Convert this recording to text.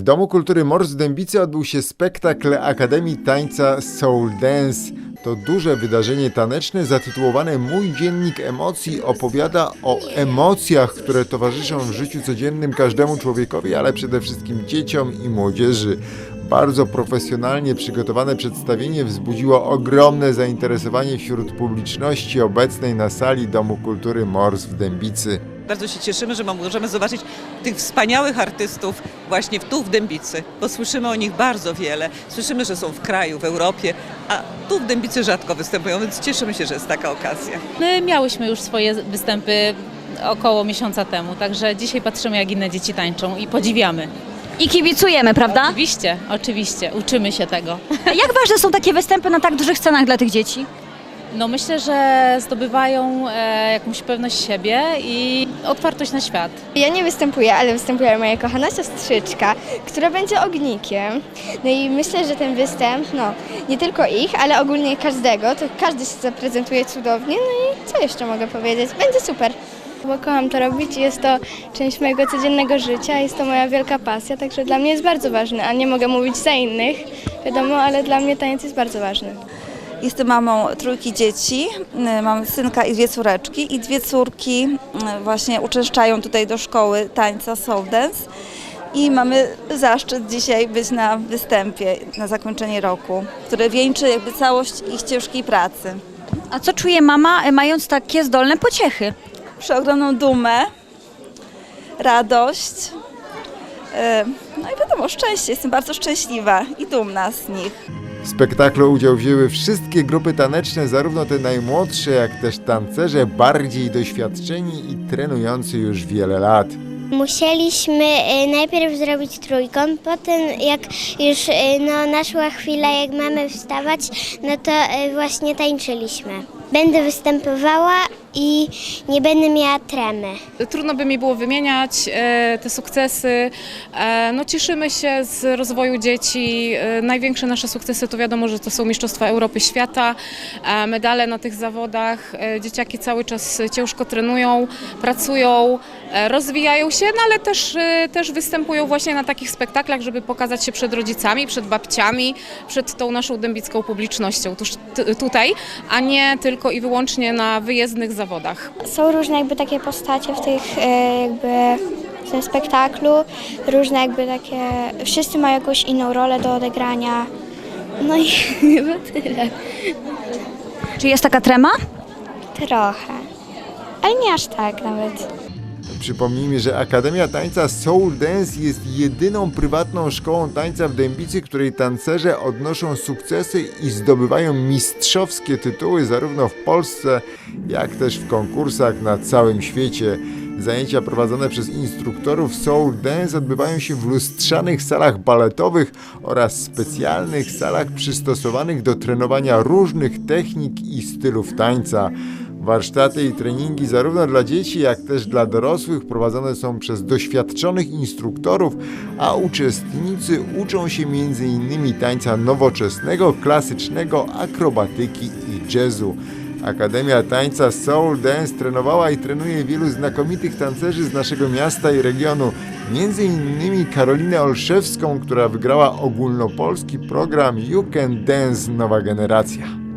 W Domu Kultury Mors w Dębicy odbył się spektakl Akademii Tańca Soul Dance. To duże wydarzenie taneczne zatytułowane Mój dziennik emocji opowiada o emocjach, które towarzyszą w życiu codziennym każdemu człowiekowi, ale przede wszystkim dzieciom i młodzieży. Bardzo profesjonalnie przygotowane przedstawienie wzbudziło ogromne zainteresowanie wśród publiczności obecnej na sali Domu Kultury Mors w Dębicy. Bardzo się cieszymy, że możemy zobaczyć tych wspaniałych artystów właśnie w- tu w Dębicy, bo słyszymy o nich bardzo wiele. Słyszymy, że są w kraju, w Europie, a tu w Dębicy rzadko występują, więc cieszymy się, że jest taka okazja. My miałyśmy już swoje występy około miesiąca temu, także dzisiaj patrzymy jak inne dzieci tańczą i podziwiamy. I kibicujemy, prawda? Oczywiście, oczywiście, uczymy się tego. A Jak ważne są takie występy na tak dużych scenach dla tych dzieci? No myślę, że zdobywają e, jakąś pewność siebie i otwartość na świat. Ja nie występuję, ale występuje moja kochana siostrzyczka, która będzie ognikiem. No i myślę, że ten występ, no nie tylko ich, ale ogólnie każdego, to każdy się zaprezentuje cudownie. No i co jeszcze mogę powiedzieć? Będzie super. Bo kocham to robić i jest to część mojego codziennego życia, jest to moja wielka pasja, także dla mnie jest bardzo ważne, a nie mogę mówić za innych, wiadomo, ale dla mnie taniec jest bardzo ważny. Jestem mamą trójki dzieci, y, mam synka i dwie córeczki i dwie córki y, właśnie uczęszczają tutaj do szkoły tańca soul dance i mamy zaszczyt dzisiaj być na występie na zakończenie roku, które wieńczy jakby całość ich ciężkiej pracy. A co czuje mama, e, mając takie zdolne pociechy? Przeogromną dumę, radość, y, no i wiadomo szczęście, jestem bardzo szczęśliwa i dumna z nich. W spektaklu udział wzięły wszystkie grupy taneczne, zarówno te najmłodsze, jak też tancerze bardziej doświadczeni i trenujący już wiele lat. Musieliśmy e, najpierw zrobić trójkąt, potem jak już e, no, naszła chwila, jak mamy wstawać, no to e, właśnie tańczyliśmy. Będę występowała i nie będę miała tremy. Trudno by mi było wymieniać e, te sukcesy. E, no, cieszymy się z rozwoju dzieci. E, największe nasze sukcesy to wiadomo, że to są Mistrzostwa Europy Świata, medale na tych zawodach. Dzieciaki cały czas ciężko trenują, pracują, rozwijają się, no ale też, też występują właśnie na takich spektaklach, żeby pokazać się przed rodzicami, przed babciami, przed tą naszą dębicką publicznością tuż, tutaj, a nie tylko i wyłącznie na wyjezdnych zawodach. Są różne jakby takie postacie w tych e, jakby w tym spektaklu, różne jakby takie, wszyscy mają jakąś inną rolę do odegrania. No i chyba tyle. Czy jest taka trema? Trochę. Ale nie aż tak nawet. Przypomnijmy, że Akademia Tańca Soul Dance jest jedyną prywatną szkołą tańca w Dębicy, której tancerze odnoszą sukcesy i zdobywają mistrzowskie tytuły zarówno w Polsce, jak też w konkursach na całym świecie. Zajęcia prowadzone przez instruktorów Soul Dance odbywają się w lustrzanych salach baletowych oraz specjalnych salach przystosowanych do trenowania różnych technik i stylów tańca. Warsztaty i treningi zarówno dla dzieci, jak też dla dorosłych prowadzone są przez doświadczonych instruktorów, a uczestnicy uczą się m.in. tańca nowoczesnego, klasycznego, akrobatyki i jazzu. Akademia Tańca Soul Dance trenowała i trenuje wielu znakomitych tancerzy z naszego miasta i regionu, m.in. Karolinę Olszewską, która wygrała ogólnopolski program You Can Dance Nowa Generacja.